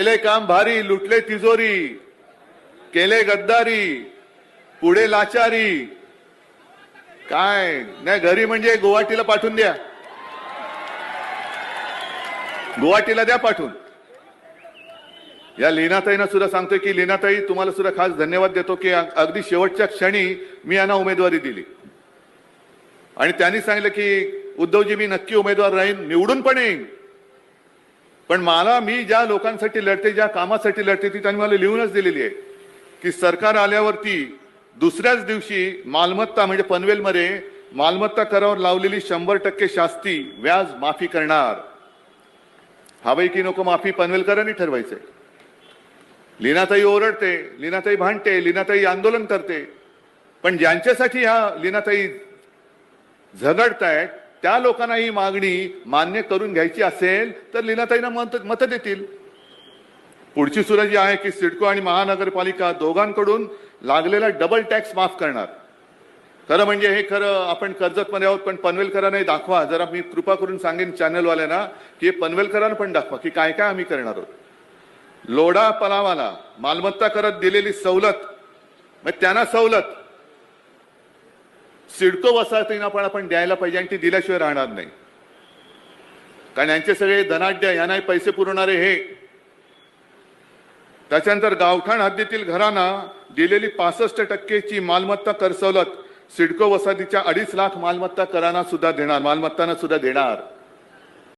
केले काम भारी लुटले तिजोरी केले गद्दारी पुढे लाचारी. काय? नाही घरी म्हणजे गुवाहाटीला पाठवून द्या. गुवाहाटीला द्या पाठवून. या लीनाताईंना सुद्धा सांगतोय की लीनाताई तुम्हाला सुद्धा खास धन्यवाद देतो की अगदी शेवटच्या क्षणी मी यांना उमेदवारी दिली. आणि त्यांनी सांगितलं की उद्धवजी मी नक्की उमेदवार राहीन निवडून पण येईन. पण मला मी ज्या लोकांसाठी लढते ज्या कामासाठी लढते ती त्यांनी मला लिहूनच दिलेली आहे की सरकार आल्यावरती दुसऱ्याच दिवशी मालमत्ता म्हणजे पनवेलमध्ये मालमत्ता करावर लावलेली शंभर टक्के शास्ती व्याज माफी करणार. हवंय की नको माफी पनवेलकरांनी ठरवायचंय. लीनाताई ओरडते लीनाताई भांडते लीनाताई आंदोलन करते. पण ज्यांच्यासाठी ह्या लीनाताई झगडतायत त्या लोकांना ही मागणी मान्य करून घ्यायची असेल तर लीनाताईंना मत मतं देतील. पुढची सुरत जी आहे की सिडको आणि महानगरपालिका दोघांकडून लागलेला डबल टॅक्स माफ करणार. खरं म्हणजे हे खरं आपण कर्जतमध्ये आहोत पण पनवेलकरांनाही दाखवा. जरा मी कृपा करून सांगेन चॅनलवाल्यांना की हे पनवेलकरांना पण दाखवा की काय काय आम्ही करणार आहोत. लोढा पलावाला मालमत्ता करत दिलेली सवलत मग त्यांना सवलत. सिडको वसाहतींना पण आपण द्यायला पाहिजे आणि ती दिल्याशिवाय राहणार नाही. कारण यांचे सगळे धनाढ्य यांनाही पैसे पुरवणारे हे. त्याच्यानंतर गावठाण हद्दीतील घरांना दिलेली पासष्ट टक्केची मालमत्ता कर सवलत सिडको वसाहतीच्या अडीच लाख मालमत्ता करांना सुद्धा देणार मालमत्तांना सुद्धा देणार.